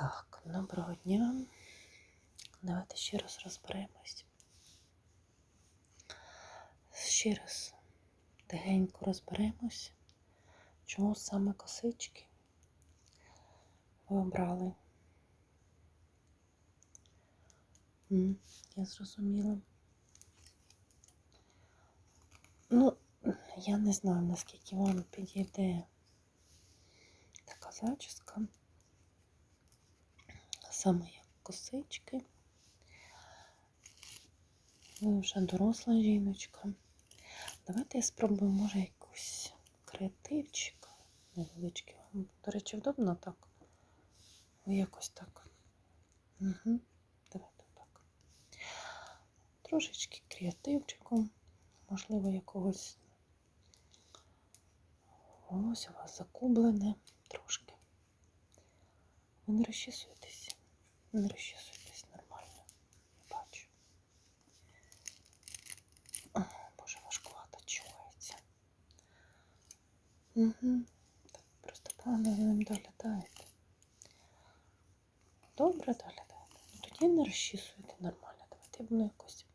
Так, доброго дня. Давайте ще раз розберемось. Ще раз тихенько розберемось, чому саме косички ви обрали. Я зрозуміла. Ну, я не знаю, наскільки вам підійде така зачіска. Саме як косички. Ви вже доросла жіночка. Давайте я спробую, може, якусь креативчик невеличкий. До речі, вдобно так? Якось так. Угу. Давайте так. Трошечки креативчику, можливо, якогось волосся у вас закублене трошки. Ви не розчісуєтесь. Не розчісуєтесь нормально. Я бачу. О, Боже, важкувато чується. Угу. Так, просто погано за ним доглядаєте. Добре доглядаєте. Ну тоді не розчісуєте нормально. Давайте я буду якось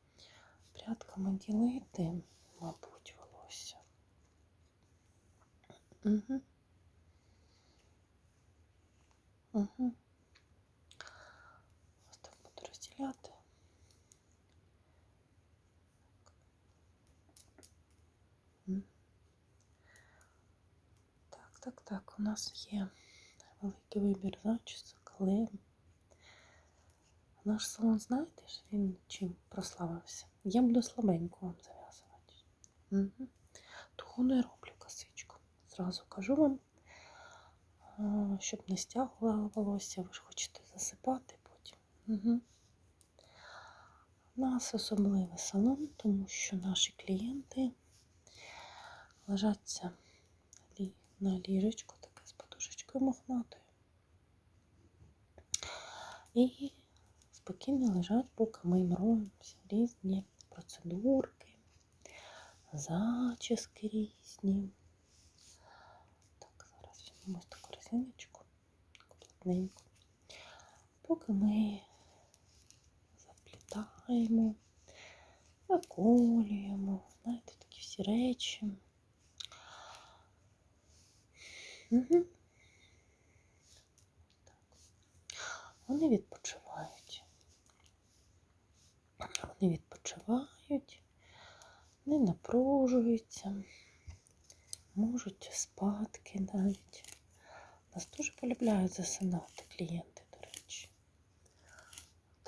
прядками ділити, мабуть, волосся. Угу. Угу. Ось так. Так, так. У нас є великий вибір зачісок, але наш салон, знаєте він чим прославився? Я буду слабенько вам зав'язувати. Того не роблю косичку. Зразу кажу вам, щоб не стягувала волосся, ви ж хочете засипати потім. Угу. У нас особливий салон, тому що наші клієнти лежаться на ліжечку, таке з подушечкою мохнатою. І спокійно лежать, поки ми всі різні процедурки, зачіски різні. Так, зараз візьмемо таку резиночку, плотненьку. Поки ми заплітаємо, заколюємо, знаєте, такі всі речі. Угу. Вони відпочивають. Вони відпочивають, не напружуються, можуть спадки навіть. Нас дуже полюбляють засинати клієнти.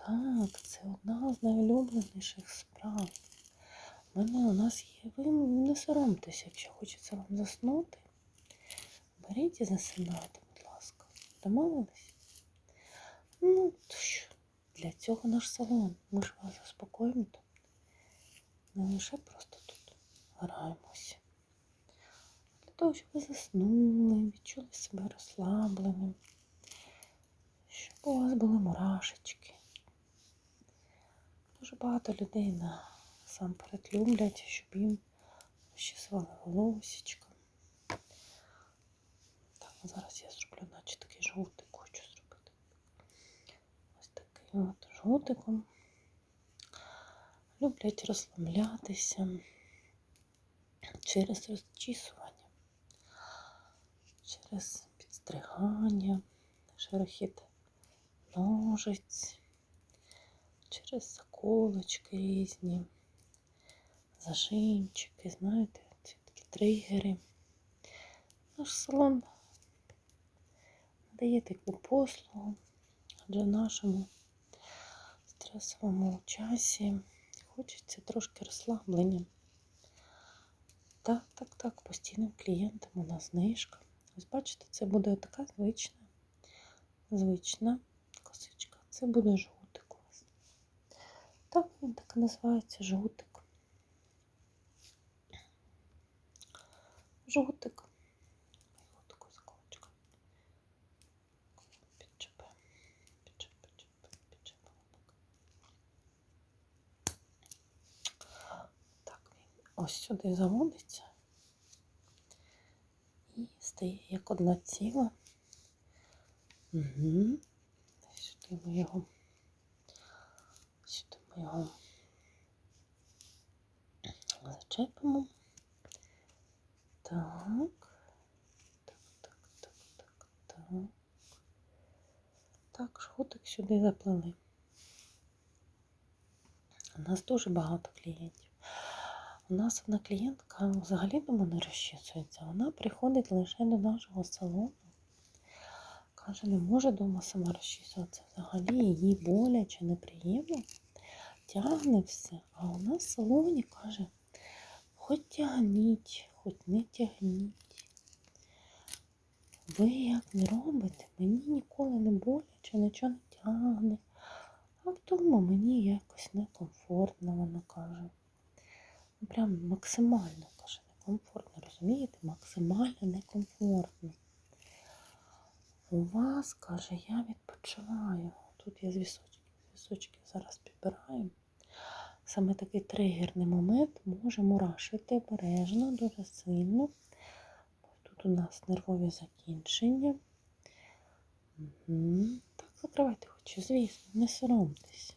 Так, це одна з найулюбленіших справ. Мене у нас є. Ви не соромтеся, якщо хочеться вам заснути. Беріть і засинайте, будь ласка. Домовились? Ну, що? Для цього наш салон. Ми ж вас заспокоїмо тут. Не лише просто тут граємося. Для того, щоб ви заснули, відчули себе розслабленим, щоб у вас були мурашечки. Дуже багато людей насамперед люблять, щоб їм розчісували волосечко. Так, зараз я зроблю, наче такий жовтик хочу зробити. Ось такий от жовтиком. Люблять розслаблятися через розчісування, через підстригання, шерохід ножиць, через заколочки різні, зажимчики, знаєте, такі тригери. Наш салон дає таку послугу, адже в нашому стресовому часі хочеться трошки розслаблення. Так, так, так, постійним клієнтам у нас знижка. Ось бачите, це буде така звична, звична косичка. Це буде вас. Так, він так і називається. Так, він ось сюди заводиться і стає як одна ціла. Угу. Сюди ми його. Його зачепимо. Так. Так, так, так, так, так. Так, жгутик сюди заплели. У нас дуже багато клієнтів. У нас одна клієнтка взагалі дома не розчісується. Вона приходить лише до нашого салону. Каже, не може дома сама розчісуватися. Взагалі їй боляче, неприємно. Тягне все. А у нас в салоні каже, хоч тягніть, хоч не тягніть. Ви як не робите, мені ніколи не боляче, нічого не тягне. А вдома мені якось некомфортно, вона каже. Ну, Прям максимально каже, некомфортно, розумієте? Максимально некомфортно. У вас, каже, я відпочиваю. Тут я з вісочків зараз підбираю. Саме такий тригерний момент може мурашити обережно, дуже сильно. Тут у нас нервові закінчення. Угу. Так, закривайте очі, звісно, не соромтесь.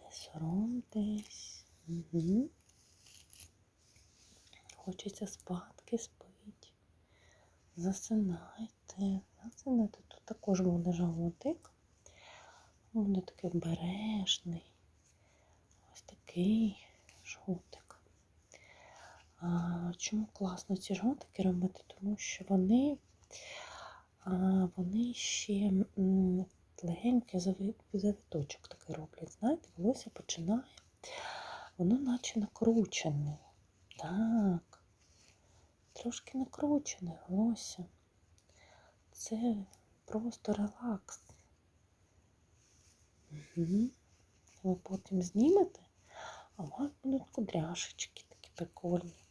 Не соромтесь. Угу. Хочеться спадки спить. Засинайте. Засинайте. Тут також буде животик. Буде такий обережний. Ось такий жовтик. А, чому класно ці жовтики робити? Тому що вони, а, вони ще легенький зави- такий роблять. Знаєте, волосся починає, воно наче накручене. Так. Трошки накручене волосся. Це просто релакс. Угу. Ви потім знімете, а у вас будуть кудряшечки такі прикольні.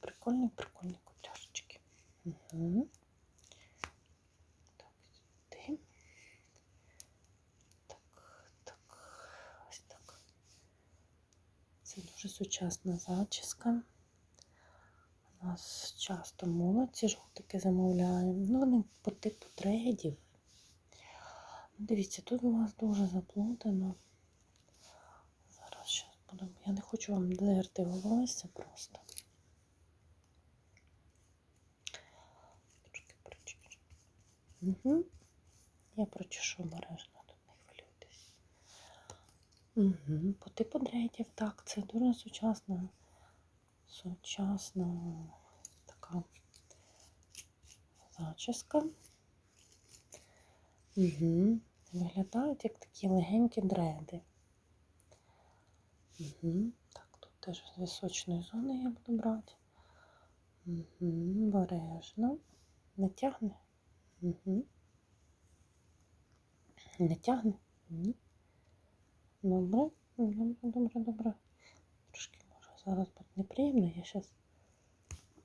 Прикольні, прикольні кудряшечки. Угу. Так, сюди. Так, так. Це дуже сучасна зачіска. У нас часто молодь ці жовтики замовляє. Ну, вони по типу трейдів. Дивіться, тут у вас дуже заплутано. Зараз щас буду. Я не хочу вам дерти волосся просто. Трошки прочешу. Угу. Я прочешу обережно, тут не хвилюйтесь. Угу. По типу дрейтів, так, це дуже сучасна, сучасна така зачіска. Угу. Виглядають як такі легенькі дреди. Угу. Так, тут теж з височної зони я буду брати. Угу. Обережно. Не тягне? Угу. Не тягне? Ні. Добре, добре, добре, добре. Трошки може зараз буде неприємно. Я зараз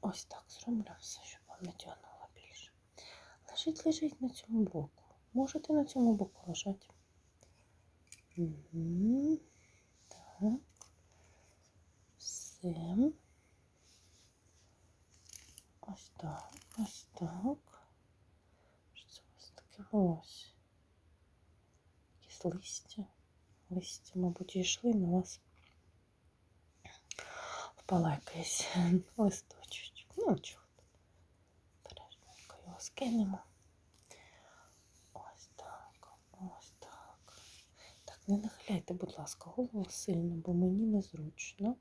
ось так зроблю все, щоб вам не більше. Лежить, лежить на цьому боку. Можете на цьому боку лежати. Угу. Так. Все. Ось так, ось так. Що це у вас таке волосся? Якісь листя. Листя, мабуть, йшли на вас. Впала якийсь листочок. Ну, чого. Бережненько його скинемо. Ось так, ось так. Так, не нахиляйте, будь ласка, голову сильно, бо мені незручно.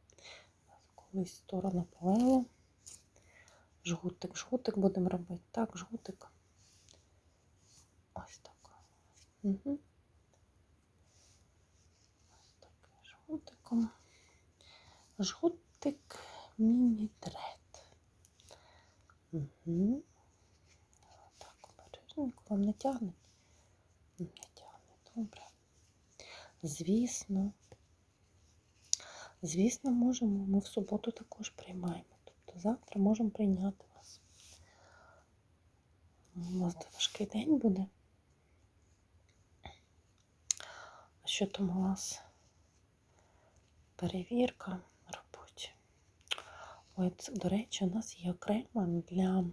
Колись сторона повела. Жгутик, жгутик будемо робити. Так, жгутик. Ось так. Угу. Ось так, жгутиком. Жгутик міні-дред. Угу. Так, обережненько. Вам не тягне? Не тягне, добре. Звісно. Звісно, можемо. Ми в суботу також приймаємо. Тобто завтра можемо прийняти вас. У вас важкий день буде. Що там у вас? Перевірка роботі. Це, до речі, у нас є окремо для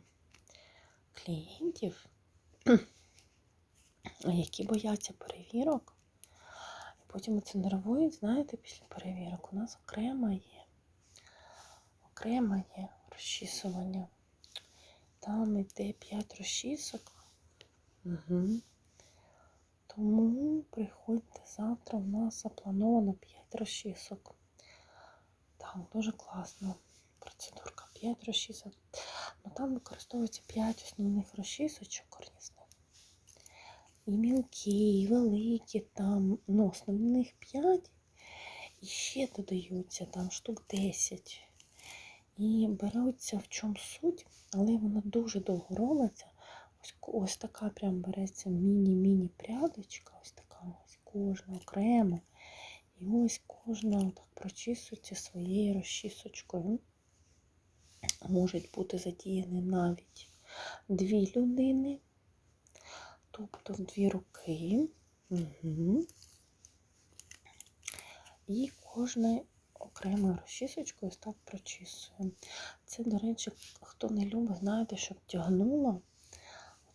клієнтів які бояться перевірок. Потім це нервують, знаєте, після перевірок у нас окремо є. Окремо є розчісування. Там йде 5 розчісок. Угу. Тому приходьте завтра, у нас заплановано 5 розчісок. Так, дуже класно. Процедурка 5 розчісок. Ну там використовується 5 основних розчісочок корисних. І мілкі, і великі, там, ну, основних 5. І ще додаються там штук 10. І беруться в чому суть, але вона дуже довго робиться. Ось, ось така прям береться міні-міні прядочка, ось така ось кожна окремо. І ось кожна так прочісується своєю розчісочкою. Можуть бути задіяні навіть дві людини, тобто в дві руки. Угу. І кожна окремою розчісочкою так прочісує. Це, до речі, хто не любить, знаєте, щоб тягнула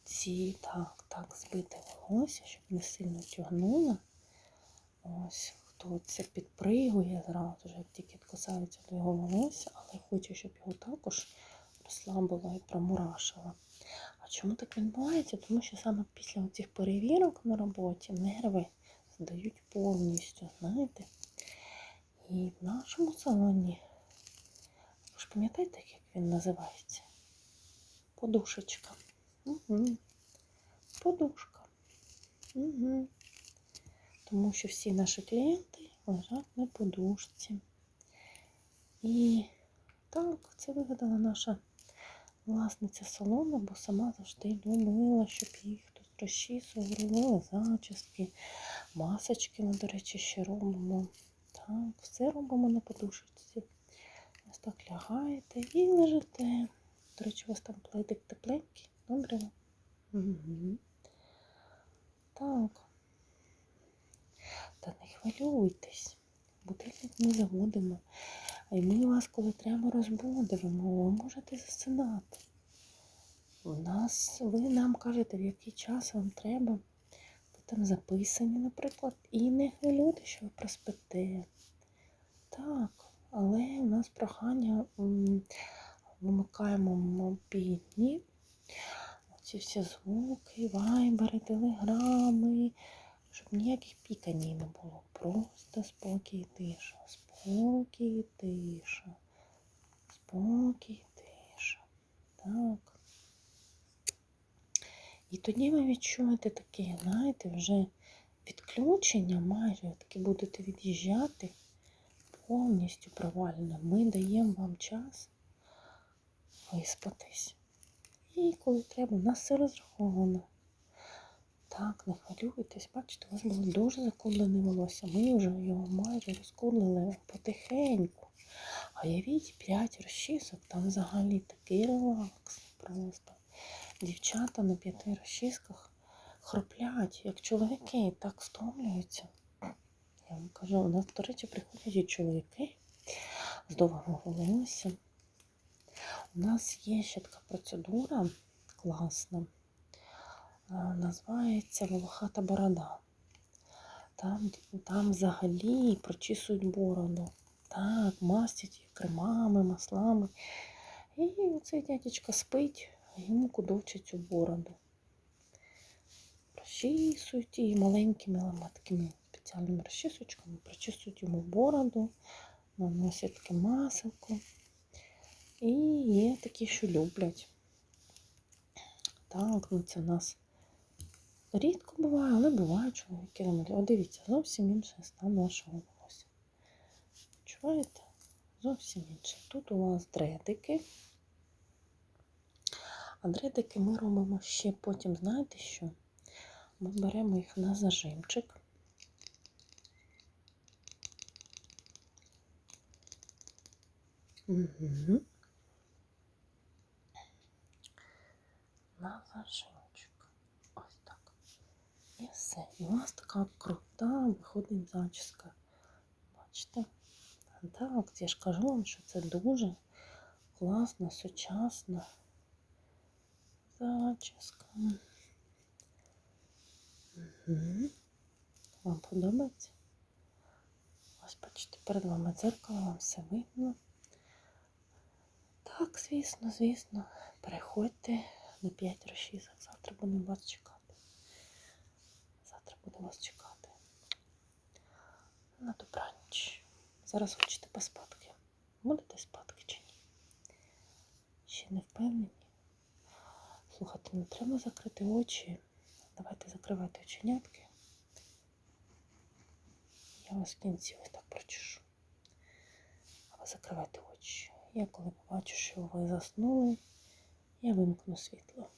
ці так, так, збите волосся, щоб не сильно тягнула. Ось, хто це підпригує зразу, як тільки касається до його волосся, але хоче, щоб його також розслабила і промурашила. Чому так відбувається? Тому що саме після цих перевірок на роботі нерви здають повністю, знаєте? І в нашому салоні, ви ж пам'ятаєте, як він називається? Подушечка. Угу. Подушка. Угу. Тому що всі наші клієнти лежать на подушці. І так, це вигадала наша власниця салону, бо сама завжди любила, щоб їх тут розчісували, робили зачіски, масочки ми, до речі, ще робимо. Так, все робимо на подушечці. Ось так лягаєте і лежите. До речі, у вас там пледик тепленький. Добре? Угу. Так. Та не хвилюйтесь. Будильник ми заводимо. А ми вас, коли треба, розбудимо. Ви можете засинати. У нас, ви нам кажете, в який час вам треба. Ви там записані, наприклад, і не хвилюйте, що ви проспите. Так, але у нас прохання вимикаємо мобільні. Ці всі звуки, вайбери, телеграми, щоб ніяких піканій не було. Просто спокій тиша. Спокій тиша. Спокій тиша. Так. І тоді ви відчуєте таке, знаєте, вже відключення майже таки будете від'їжджати повністю провальне. Ми даємо вам час виспатись. І коли треба, у нас все розраховано. Так, не хвилюйтесь, бачите, у вас було дуже закудлене волосся. Ми вже його майже розкудлили потихеньку. А явіть 5 розчісок, там взагалі такий релакс. Просто. Дівчата на п'яти розчісках хроплять, як чоловіки, так втомлюються. Я вам кажу, у нас, до речі, приходять і чоловіки з довгим волоссям. У нас є ще така процедура класна, називається волохата борода. Там там взагалі прочісують бороду. Так, мастять її кремами, маслами. І оцей дядечка спить, йому кудовчать цю бороду. Прочісують її маленькими такими спеціальними розчісочками, прочісують йому бороду, наносять таке маселко. І є такі, що люблять. Так, ну це в нас рідко буває, але буває чоловіки. О, дивіться, зовсім інший стан вашого волосся. Відчуваєте? Зовсім інший. Тут у вас дредики. А дредики ми робимо ще потім, знаєте що? Ми беремо їх на зажимчик. Угу. На зажимчик. І все. І у вас така крута виходить зачіска. Бачите? Так, я ж кажу вам, що це дуже класна, сучасна зачіска. Угу. Вам подобається? Ось бачите, перед вами дзеркало, вам все видно. Так, звісно, звісно. Переходьте на 5 розчісок. Завтра будемо вас чекати. Будемо вас чекати. На добраніч. Зараз хочете поспадки. Будете спадки чи ні? Ще не впевнені? Слухайте, не треба закрити очі. Давайте закривайте оченятки. Я вас в кінці ось так прочешу. А закривайте очі. Я коли побачу, що ви заснули, я вимкну світло.